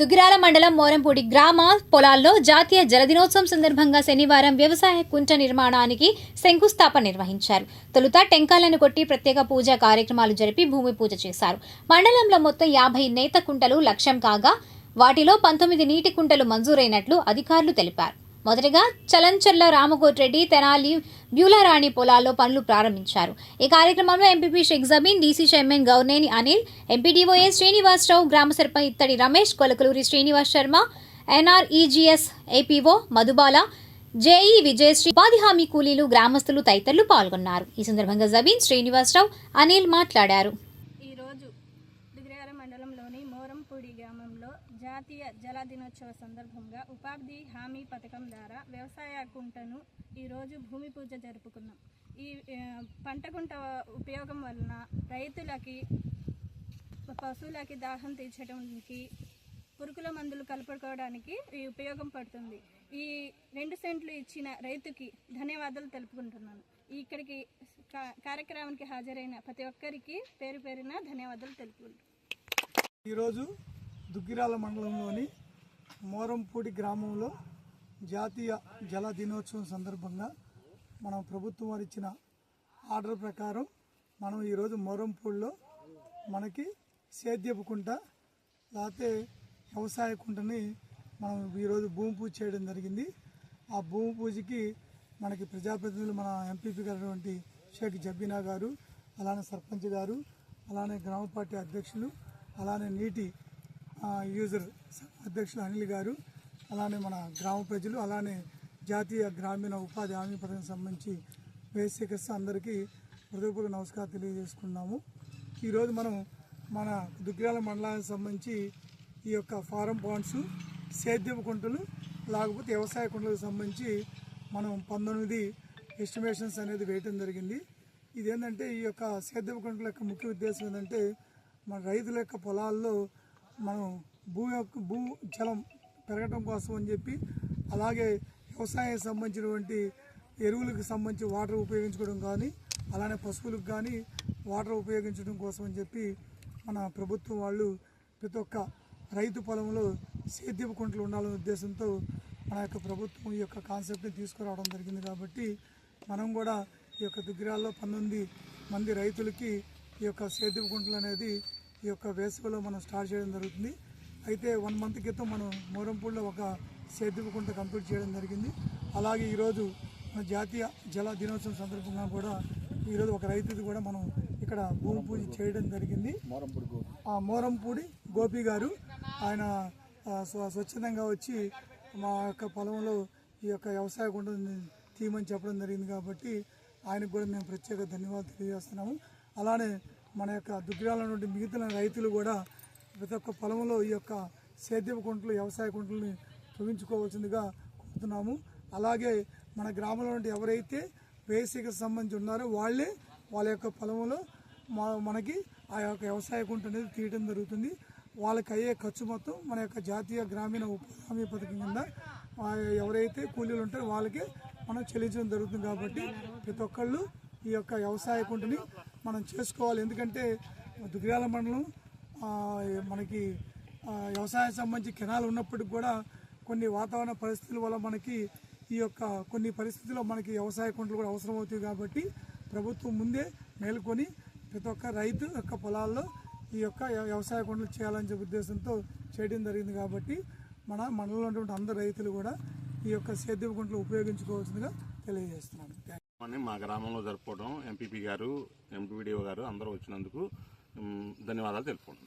దుగ్గిరాల మండలం మోరంపూడి గ్రామ పొలాల్లో జాతీయ జలదినోత్సవం సందర్భంగా శనివారం వ్యవసాయ కుంట నిర్మాణానికి శంకుస్థాపన నిర్వహించారు. తొలుత టెంకాలను కొట్టి ప్రత్యేక పూజా కార్యక్రమాలు జరిపి భూమి పూజ చేశారు. మండలంలో మొత్తం యాభై నేత కుంటలు లక్ష్యం కాగా వాటిలో పంతొమ్మిది నీటి కుంటలు మంజూరైనట్లు అధికారులు తెలిపారు. మొదటగా చలంచర్ల రామకోటిరెడ్డి తెనాలి బ్యూలారాణి పొలాల్లో పనులు ప్రారంభించారు. ఈ కార్యక్రమంలో MPP Sheikh Jameen DC chairman Gourneni Anil MPDO Srinivasarao గ్రామ sarpanch Ittadi Ramesh Kolakaluri Srinivas Sharma NREGS APO Madhubala JE Vijayasri ఉపాధి హామీ కూలీలు గ్రామస్తులు తదితరులు పాల్గొన్నారు. ఈ సందర్భంగా జబీన్ శ్రీనివాసరావు అనిల్ మాట్లాడారు ఈరోజు దుగ్గిరాల మండలంలోని మోరంపూడి గ్రామంలో జాతీయ జల దినోత్సవ సందర్భంగా ఉపాధి హామీ పథకం ద్వారా వ్యవసాయ కుంటను ఈరోజు భూమి పూజ జరుపుకున్నాం. ఈ పంటకుంట పంట ఉపయోగం వలన రైతులకి పశువులకి దాహం తీర్చడానికి పురుగుల మందులు కలుపుకోవడానికి ఈ ఉపయోగం పడుతుంది. ఈ రెండు సెంట్లు ఇచ్చిన రైతుకి ధన్యవాదాలు తెలుపుకుంటున్నాను. ఇక్కడికి కార్యక్రమానికి హాజరైన ప్రతి ఒక్కరికి పేరు పేరున ధన్యవాదాలు తెలుపుకుంటున్నాను. ఈరోజు దుగ్గిరాల మండలంలోని మోరంపూడి గ్రామంలో జాతీయ జల దినోత్సవం సందర్భంగా మనం ప్రభుత్వం వారు ఇచ్చిన ఆర్డర్ ప్రకారం మనం ఈరోజు మోరంపూడిలో మనకి సేద్యపు కుంట లేకపోతే వ్యవసాయ కుంటని మనం ఈరోజు భూమి పూజ చేయడం జరిగింది. ఆ భూమి పూజకి మనకి ప్రజాప్రతినిధులు మన ఎంపీపీ గారు షేక్ జబ్బీనా గారు అలానే సర్పంచ్ గారు అలానే గ్రామ పార్టీ అధ్యక్షులు అలానే నీటి యూజర్ అధ్యక్షులు అనిల్ గారు అలానే మన గ్రామ ప్రజలు అలానే జాతీయ గ్రామీణ ఉపాధి హామీ పథకం సంబంధించి బేసికస్ అందరికీ హృదయపూర్వక నమస్కారం తెలియజేసుకున్నాము. ఈరోజు మనం మన దుగ్గిరాల మండలానికి సంబంధించి ఈ యొక్క ఫారం పాండ్స్ సేద్యపు కుంటలు లేకపోతే వ్యవసాయ కుంటలకు సంబంధించి మనం పంతొమ్మిది ఎస్టిమేషన్స్ అనేది వేయటం జరిగింది. ఇదేంటంటే ఈ యొక్క సేద్యపు కుంటల యొక్క ముఖ్య ఉద్దేశం ఏంటంటే మన రైతుల యొక్క పొలాల్లో మనం భూ యొక్క భూ జలం పెరగటం కోసం అని చెప్పి అలాగే వ్యవసాయానికి సంబంధించినటువంటి ఎరువులకు సంబంధించి వాటర్ ఉపయోగించుకోవడం కానీ అలానే పశువులకు కానీ వాటర్ ఉపయోగించడం కోసం అని చెప్పి మన ప్రభుత్వం వాళ్ళు ప్రతి ఒక్క రైతు పొలంలో సేద్యపు కుంటలు ఉండాలనే ఉద్దేశంతో మన యొక్క ప్రభుత్వం ఈ యొక్క కాన్సెప్ట్ని తీసుకురావడం జరిగింది కాబట్టి మనం కూడా ఈ యొక్క దుగ్గిరాల్లో పంతొమ్మిది మంది రైతులకి ఈ యొక్క సేద్యపు కుంటలు అనేది ఈ యొక్క వేసవిలో మనం స్టార్ట్ చేయడం జరుగుతుంది. అయితే వన్ మంత్ క్రితం మనం మోరంపూడిలో ఒక సేద్యపు కుంట కంప్లీట్ చేయడం జరిగింది. అలాగే ఈరోజు మన జాతీయ జల దినోత్సవం సందర్భంగా కూడా ఈరోజు ఒక రైతుది కూడా మనం ఇక్కడ భూమి పూజ చేయడం జరిగింది. ఆ మోరంపూడి గోపి గారు ఆయన స్వ- స్వచ్ఛందంగా వచ్చి మా యొక్క పొలంలో ఈ యొక్క వ్యవసాయ కుంటని తీయమని చెప్పడం జరిగింది కాబట్టి ఆయనకు కూడా మేము ప్రత్యేక ధన్యవాదాలు తెలియజేస్తున్నాము. అలానే మన యొక్క దుగ్గిరాల నుండి మిగతా రైతులు కూడా ప్రతి ఒక్క పొలంలో ఈ యొక్క సేద్యపు కుంటలు వ్యవసాయ కుంటలని తొలగించుకోవాల్సిందిగా కోరుతున్నాము. అలాగే మన గ్రామంలో నుండి ఎవరైతే వేసికి సంబంధించి ఉన్నారో వాళ్ళే వాళ్ళ యొక్క పొలంలో మా మనకి ఆ యొక్క వ్యవసాయ కుంట అనేది తీయడం జరుగుతుంది. వాళ్ళకి అయ్యే ఖర్చు మొత్తం మన యొక్క జాతీయ గ్రామీణ ఉపాధి హామీ పథకం కింద ఎవరైతే కూలీలు ఉంటారో వాళ్ళకి మనం చెల్లించడం జరుగుతుంది. కాబట్టి ప్రతి ఒక్కళ్ళు ఈ యొక్క వ్యవసాయ కుంటని మనం చేసుకోవాలి. ఎందుకంటే దుగ్గిరాల మండలం మనకి వ్యవసాయం సంబంధించి కెనాలు ఉన్నప్పటికి కూడా కొన్ని వాతావరణ పరిస్థితుల వల్ల మనకి ఈ యొక్క కొన్ని పరిస్థితుల్లో మనకి వ్యవసాయ కొండలు కూడా అవసరం అవుతాయి కాబట్టి ప్రభుత్వం ముందే మేల్కొని ప్రతి ఒక్క రైతు యొక్క పొలాల్లో ఈ యొక్క వ్యవసాయ కొండలు చేయాలని చెప్పే ఉద్దేశంతో చేయడం జరిగింది కాబట్టి మన మండలంలో ఉన్నటువంటి అందరు రైతులు కూడా ఈ యొక్క సేద్యం కొండలు ఉపయోగించుకోవాల్సిందిగా తెలియజేస్తున్నాను. అని మా గ్రామంలో జరుపుకోవడం ఎంపీపీ గారు ఎంపీడీఓ గారు అందరూ వచ్చినందుకు ధన్యవాదాలు తెలుపుకుంటున్నాం.